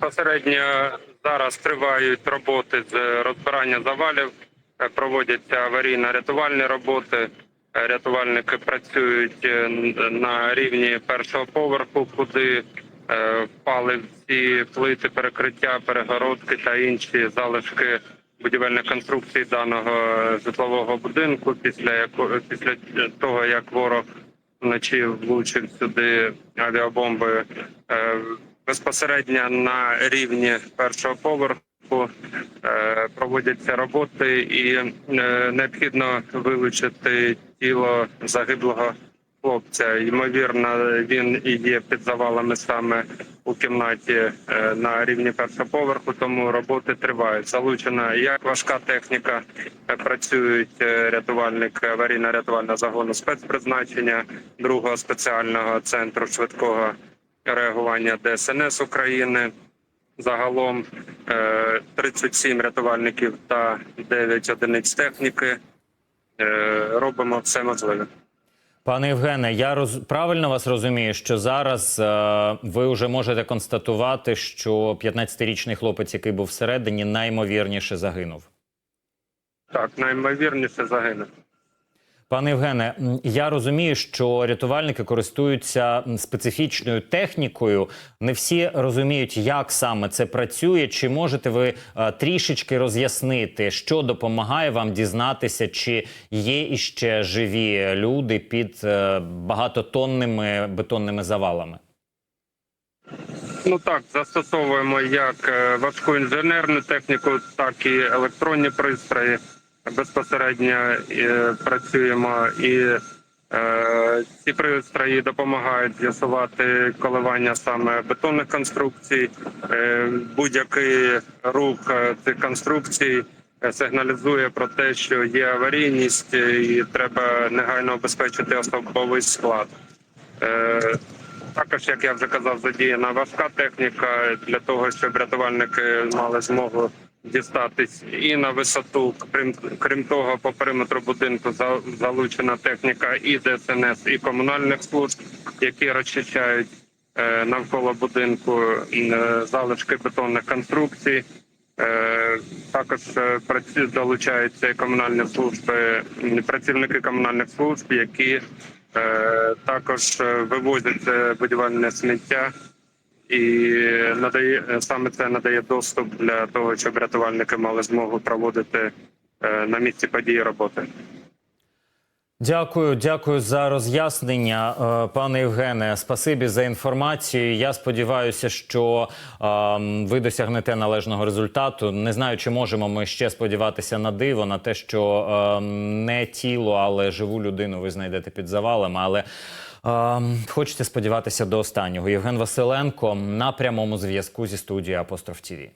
Безпосередньо зараз тривають роботи з розбирання завалів, е, проводяться аварійно-рятувальні роботи. Е, Рятувальники працюють е, на рівні першого поверху, куди впали всі плити перекриття, перегородки та інші залишки будівельних конструкцій даного житлового будинку. Після після того як ворог вночі влучив сюди авіабомби безпосередньо на рівні першого поверху. е, Проводяться роботи і е, необхідно вилучити тіло загиблого хлопця. Ймовірно, він і є під завалами саме у кімнаті е, на рівні першого поверху. Тому роботи тривають. Залучена як важка техніка, працюють рятувальник аварійно-рятувального загону спецпризначення другого спеціального центру швидкого реагування ДСНС України. Загалом е, 37 рятувальників та 9 одиниць техніки. Е, Робимо все можливе. Пане Євгене, я роз... правильно вас розумію, що зараз е... ви вже можете констатувати, що 15-річний хлопець, який був всередині, наймовірніше загинув. Так, найімовірніше загине. Пане Євгене, я розумію, що рятувальники користуються специфічною технікою. Не всі розуміють, як саме це працює. Чи можете ви е, трішечки роз'яснити, що допомагає вам дізнатися, чи є іще живі люди під е, багатотонними бетонними завалами? Ну так, застосовуємо як е, важку інженерну техніку, так і електронні пристрої. Безпосередньо е, працюємо і е, ці пристрої допомагають з'ясувати коливання саме бетонних конструкцій. Е, будь-який рух цих конструкцій сигналізує про те, що є аварійність і треба негайно обезпечити особовий склад. Е, також, як я вже казав, задіяна важка техніка для того, щоб рятувальники мали змогу дістатись і на висоту. Крім крім того, по периметру будинку за- залучена техніка і ДСНС, і комунальних служб, які розчищають е, навколо будинку е, залишки бетонних конструкцій. Е, Також долучаються комунальні служби, працівники комунальних служб, які також вивозять будівельне сміття, і надає саме це надає доступ для того, щоб рятувальники мали змогу проводити е, на місці події роботи. Дякую, дякую за роз'яснення, е, пане Євгене. Спасибі за інформацію. Я сподіваюся, що ем, ви досягнете належного результату. Не знаю, чи можемо ми ще сподіватися на диво, на те, що ем, не тіло, але живу людину ви знайдете під завалами. Але ем, хочете сподіватися до останнього. Євген Василенко на прямому зв'язку зі студією Апостроф ТІВІ.